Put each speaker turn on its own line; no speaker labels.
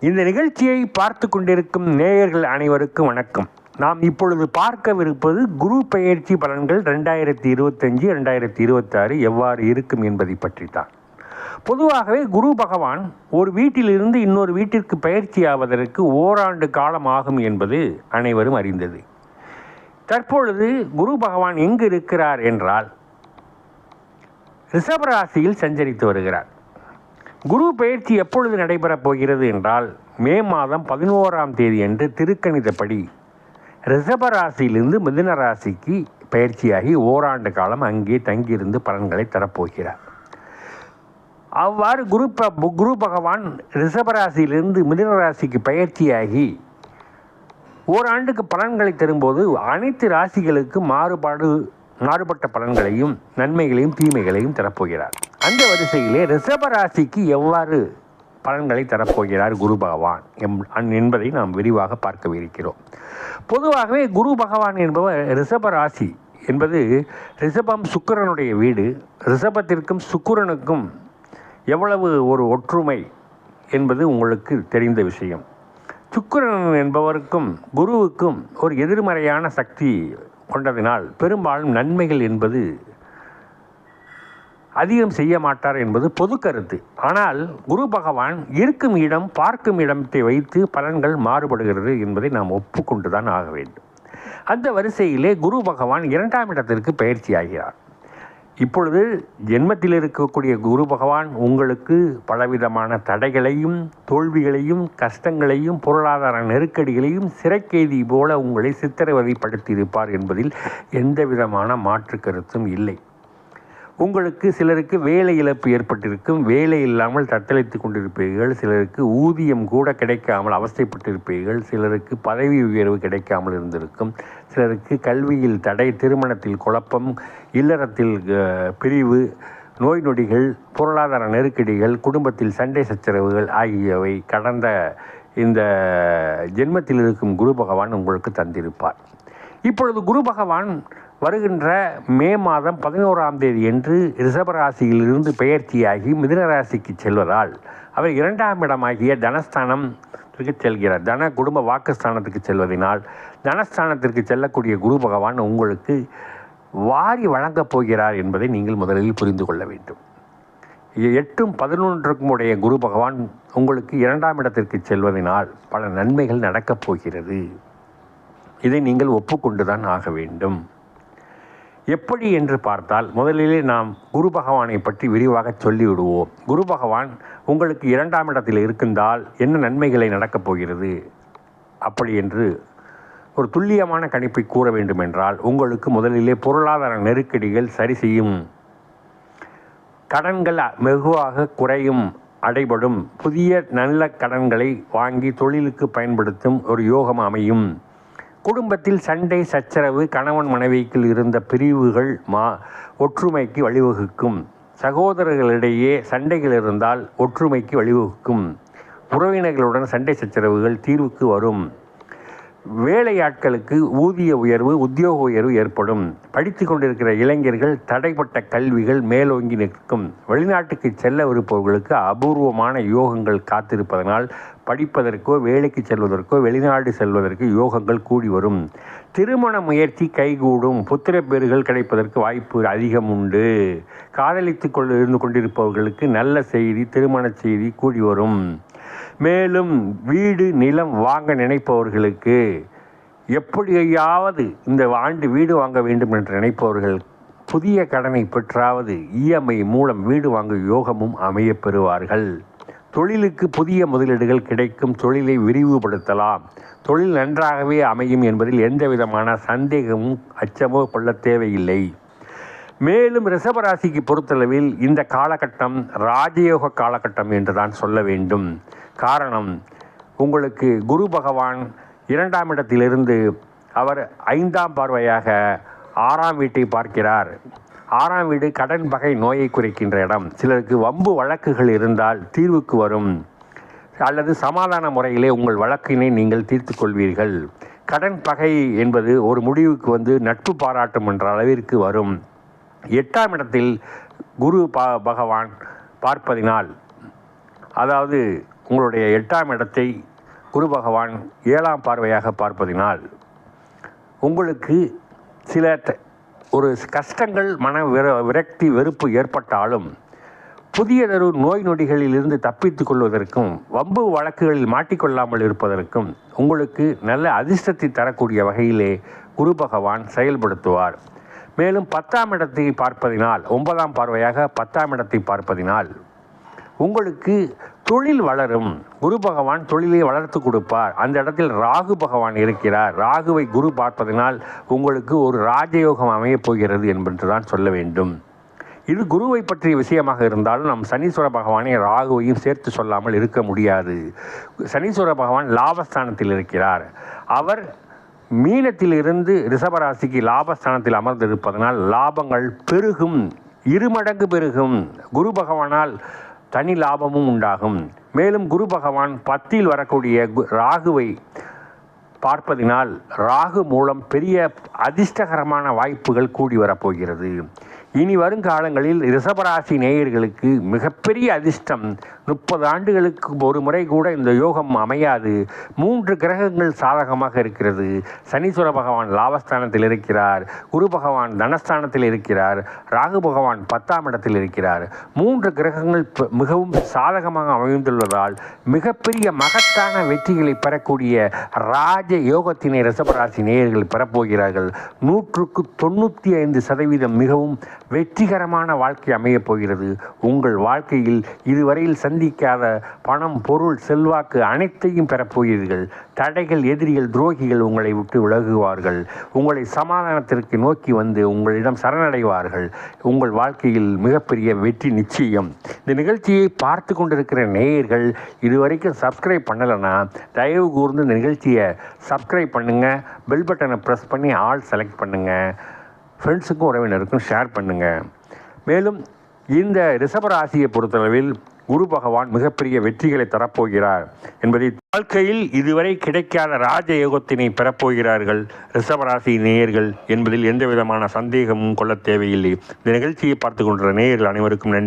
இந்த நிகழ்ச்சியை பார்த்து கொண்டிருக்கும் நேயர்கள் அனைவருக்கும் வணக்கம். நாம் இப்பொழுது பார்க்கவிருப்பது குரு பெயர்ச்சி பலன்கள் ரெண்டாயிரத்தி இருபத்தஞ்சு ரெண்டாயிரத்தி இருபத்தாறு எவ்வாறு இருக்கும் என்பதை பற்றித்தான். பொதுவாகவே குரு பகவான் ஒரு வீட்டிலிருந்து இன்னொரு வீட்டிற்கு பயிற்சி ஆவதற்கு ஓராண்டு காலம் ஆகும் என்பது அனைவரும் அறிந்தது. தற்பொழுது குரு பகவான் எங்கு இருக்கிறார் என்றால் ரிஷபராசியில் சஞ்சரித்து வருகிறார். குரு பயிற்சி எப்பொழுது நடைபெறப் போகிறது என்றால் மே மாதம் பதினோராம் தேதி அன்று திருக்கணிதப்படி. ரிஷபராசியிலிருந்து மிதுன ராசிக்கு பயிற்சியாகி ஓராண்டு காலம் அங்கே தங்கியிருந்து பலன்களை தரப்போகிறார். அவ்வாறு குரு ப குரு பகவான் ரிஷபராசியிலிருந்து மிதுன ராசிக்கு பயிற்சியாகி ஓராண்டுக்கு பலன்களை தரும்போது அனைத்து ராசிகளுக்கும் மாறுபாடு மாறுபட்ட பலன்களையும் நன்மைகளையும் தீமைகளையும் தரப்போகிறார். அந்த வரிசையிலே ரிஷபராசிக்கு எவ்வாறு பலன்களை தரப்போகிறார் குரு பகவான் எம் என்பதை நாம் விரிவாக பார்க்கவிருக்கிறோம் பொதுவாகவே குரு பகவான் என்பவர் ரிஷபராசி என்பது ரிஷபம் சுக்கிரனுடைய வீடு. ரிஷபத்திற்கும் சுக்கரனுக்கும் எவ்வளவு ஒரு ஒற்றுமை என்பது உங்களுக்கு தெரிந்த விஷயம். சுக்கரன் என்பவருக்கும் குருவுக்கும் ஒரு எதிர்மறையான சக்தி கொண்டதினால் பெரும்பாலும் நன்மைகள் என்பது அதிகம் செய்ய மாட்டார் என்பது பொது கருத்து. ஆனால் குரு பகவான் இருக்கும் இடம் பார்க்கும் இடத்தை வைத்து பலன்கள் மாறுபடுகிறது என்பதை நாம் ஒப்புக்கொண்டுதான் ஆக வேண்டும். அந்த வரிசையிலே குரு பகவான் இரண்டாம் இடத்திற்கு பயிற்சி ஆகிறார் இப்பொழுது ஜென்மத்தில் இருக்கக்கூடிய குரு பகவான் உங்களுக்கு பலவிதமான தடைகளையும் தோல்விகளையும் கஷ்டங்களையும் பொருளாதார நெருக்கடிகளையும் சிறைக்கைதி போல உங்களை சித்திரவதைப்படுத்தியிருப்பார் என்பதில் எந்த விதமான மாற்று கருத்தும் இல்லை. உங்களுக்கு சிலருக்கு வேலை இழப்பு ஏற்பட்டிருக்கும். வேலை இல்லாமல் தத்தளித்து கொண்டிருப்பீர்கள். சிலருக்கு ஊதியம் கூட கிடைக்காமல் அவஸ்தைப்பட்டிருப்பீர்கள். சிலருக்கு பதவி உயர்வு கிடைக்காமல் இருந்திருக்கும். சிலருக்கு கல்வியில் தடை திருமணத்தில் குழப்பம் இல்லறத்தில் பிரிவு நோய் நொடிகள் பொருளாதார நெருக்கடிகள் குடும்பத்தில் சண்டை சச்சரவுகள் ஆகியவை கடந்த இந்த ஜென்மத்தில் இருக்கும் குரு பகவான் உங்களுக்கு தந்திருப்பார். இப்பொழுது குரு பகவான் வருகின்ற மே மாதம் பதினோராம் தேதி என்று ரிஷபராசியிலிருந்து பெயர்ச்சியாகி மிதுனராசிக்கு செல்வதால் அவர் இரண்டாம் இடமாகிய தனஸ்தானம் செல்கிறார். தன குடும்ப வாக்குஸ்தானத்துக்கு செல்வதனால் தனஸ்தானத்திற்கு செல்லக்கூடிய குரு பகவான் உங்களுக்கு வாரி வழங்கப் போகிறார் என்பதை நீங்கள் முதலில் புரிந்து கொள்ள வேண்டும். எட்டும் பதினொன்றுக்கும் உடைய குரு பகவான் உங்களுக்கு இரண்டாம் இடத்திற்கு செல்வதனால் பல நன்மைகள் நடக்கப் போகிறது. இதை நீங்கள் ஒப்புக்கொண்டுதான் ஆக வேண்டும். எப்படி என்று பார்த்தால் முதலிலே நாம் குரு பகவானை பற்றி விரிவாக சொல்லிவிடுவோம். குரு பகவான் உங்களுக்கு இரண்டாம் இடத்தில் இருக்கின்றால் என்ன நன்மைகளை நடக்கப் போகிறது? அப்படி என்று ஒரு துல்லியமான கணிப்பை கூற வேண்டுமென்றால் உங்களுக்கு முதலிலே பொருளாதார நெருக்கடிகள் சரி செய்யும். கடன்கள் வெகுவாக குறையும் அடைபடும். புதிய நல்ல கடன்களை வாங்கி தொழிலுக்கு பயன்படுத்தும் ஒரு யோகம் அமையும். குடும்பத்தில் சண்டை சச்சரவு கணவன் மனைவிக்குள் இருந்த பிரிவுகள் மா ஒற்றுமைக்கு வழிவகுக்கும். சகோதரர்களிடையே சண்டைகள் இருந்தால் ஒற்றுமைக்கு வழிவகுக்கும். உறவினர்களுடன் சண்டை சச்சரவுகள் தீர்வுக்கு வரும். வேலையாட்களுக்கு ஊதிய உயர்வு உத்தியோக உயர்வு ஏற்படும். படித்து கொண்டிருக்கிற இளைஞர்கள் தடைப்பட்ட கல்விகள் மேலோங்கி நிற்கும். வெளிநாட்டுக்கு செல்ல செல்லவிருப்பவர்களுக்கு அபூர்வமான யோகங்கள் காத்திருப்பதனால் படிப்பதற்கோ வேலைக்கு செல்வதற்கோ வெளிநாடு செல்வதற்கு யோகங்கள் கூடி வரும். திருமண முயற்சி கைகூடும். புத்திரப்பேறுகள் கிடைப்பதற்கு வாய்ப்பு அதிகம் உண்டு. காதலித்து கொண்டு இருந்து கொண்டிருப்பவர்களுக்கு நல்ல செய்தி திருமண செய்தி கூடி வரும். மேலும் வீடு நிலம் வாங்க நினைப்பவர்களுக்கு எப்படியாவது இந்த ஆண்டு வீடு வாங்க வேண்டும் என்று நினைப்பவர்கள் புதிய கடனை பெற்றாவது இஎம்ஐ மூலம் வீடு வாங்க யோகமும் அமைய பெறுவார்கள் தொழிலுக்கு புதிய முதலீடுகள் கிடைக்கும். தொழிலை விரிவுபடுத்தலாம். தொழில் நன்றாகவே அமையும் என்பதில் எந்த விதமான சந்தேகமும் அச்சமோ கொள்ள தேவையில்லை. மேலும் ரிஷபராசிக்கு பொறுத்தளவில் இந்த காலகட்டம் ராஜயோக காலகட்டம் என்று தான் சொல்ல வேண்டும். காரணம் உங்களுக்கு குரு பகவான் இரண்டாம் இடத்திலிருந்து அவர் ஐந்தாம் பார்வையாக ஆறாம் வீட்டை பார்க்கிறார். ஆறாம் வீடு கடன் பகை நோயை குறைக்கின்ற இடம். சிலருக்கு வம்பு வழக்குகள் இருந்தால் தீர்வுக்கு வரும். அல்லது சமாதான முறையிலே உங்கள் வழக்கினை நீங்கள் தீர்த்து கொள்வீர்கள். கடன் பகை என்பது ஒரு முடிவுக்கு வந்து நட்பு பாராட்டும் என்ற அளவிற்கு வரும். எட்டாம் இடத்தில் குரு பா பகவான் பார்ப்பதினால் அதாவது உங்களுடைய எட்டாம் இடத்தை குரு பகவான் ஏழாம் பார்வையாக பார்ப்பதினால் உங்களுக்கு சில த- ஒரு கஷ்டங்கள் மன விர விரக்தி வெறுப்பு ஏற்பட்டாலும் புதியதொரு நோய் நொடிகளிலிருந்து தப்பித்துக் கொள்வதற்கும் வம்பு வழக்குகளில் மாட்டிக்கொள்ளாமல் இருப்பதற்கும் உங்களுக்கு நல்ல அதிர்ஷ்டத்தை தரக்கூடிய வகையிலே குரு பகவான் செயல்படுத்துவார். மேலும் பத்தாம் இடத்தை பார்ப்பதினால் ஒன்பதாம் பார்வையாக பத்தாம் இடத்தை பார்ப்பதினால் உங்களுக்கு தொழில் வளரும். குரு பகவான் தொழிலை வளர்த்து கொடுப்பார். அந்த இடத்தில் ராகு பகவான் இருக்கிறார். ராகுவை குரு பார்ப்பதனால் உங்களுக்கு ஒரு ராஜயோகம் அமையப் போகிறது என்பது தான் சொல்ல வேண்டும். இது குருவை பற்றிய விஷயமாக இருந்தாலும் நம் சனீஸ்வர பகவானை ராகுவையும் சேர்த்து சொல்லாமல் இருக்க முடியாது. சனீஸ்வர பகவான் லாபஸ்தானத்தில் இருக்கிறார். அவர் மீனத்திலிருந்து ரிஷபராசிக்கு லாபஸ்தானத்தில் அமர்ந்திருப்பதனால் லாபங்கள் பெருகும் இருமடங்கு பெருகும். குரு பகவானால் தனி லாபமும் உண்டாகும். மேலும் குரு பகவான் பத்தில் வரக்கூடிய கு- ராகுவை பார்ப்பதினால் ராகு மூலம் பெரிய அதிர்ஷ்டகரமான வாய்ப்புகள் கூடி வரப்போகிறது. இனி வருங்காலங்களில் ரிஷபராசி நேயர்களுக்கு மிகப்பெரிய அதிர்ஷ்டம் முப்பது ஆண்டுகளுக்கு ஒரு முறை கூட இந்த யோகம் அமையாது. மூன்று கிரகங்கள் சாதகமாக இருக்கிறது. சனீஸ்வர பகவான் லாபஸ்தானத்தில் இருக்கிறார். குரு பகவான் தனஸ்தானத்தில் இருக்கிறார். ராகு பகவான் பத்தாம் இடத்தில் இருக்கிறார். மூன்று கிரகங்கள் மிகவும் சாதகமாக அமைந்துள்ளதால் மிகப்பெரிய மகத்தான வெற்றிகளை பெறக்கூடிய ராஜ யோகத்தினை ரசபராசி நேயர்கள் பெறப்போகிறார்கள். நூற்றுக்கு தொண்ணூற்றி ஐந்து சதவீதம் மிகவும் வெற்றிகரமான வாழ்க்கை அமையப் போகிறது. உங்கள் வாழ்க்கையில் இதுவரையில் சந்திக்காத பணம் பொருள் செல்வாக்கு அனைத்தையும் பெறப்போகிறீர்கள். தடைகள் எதிரிகள் துரோகிகள் உங்களை விட்டு விலகுவார்கள். உங்களை சமாதானத்திற்கு நோக்கி வந்து உங்களிடம் சரணடைவார்கள். உங்கள் வாழ்க்கையில் மிகப்பெரிய வெற்றி நிச்சயம். இந்த நிகழ்ச்சியை பார்த்து கொண்டிருக்கிற நேயர்கள் இதுவரைக்கும் சப்ஸ்கிரைப் பண்ணலைன்னா தயவு கூர்ந்து இந்த நிகழ்ச்சியை சப்ஸ்கிரைப் பண்ணுங்கள் பெல் பட்டனை ப்ரெஸ் பண்ணி ஆல் செலக்ட் பண்ணுங்கள் ஃப்ரெண்ட்ஸுக்கும் உறவினருக்கும் ஷேர் பண்ணுங்கள் மேலும் இந்த ரிஷபராசியை பொறுத்தளவில் குரு பகவான் மிகப்பெரிய வெற்றிகளை தரப்போகிறார் என்பதை வாழ்க்கையில் இதுவரை கிடைக்காத ராஜ யோகத்தினை பெறப்போகிறார்கள். ரிஷபராசி நேயர்கள் என்பதில் எந்த விதமான சந்தேகமும் கொள்ளத் தேவையில்லை. இந்த நிகழ்ச்சியை பார்த்து கொண்ட நேயர்கள் அனைவருக்கும் நன்றி.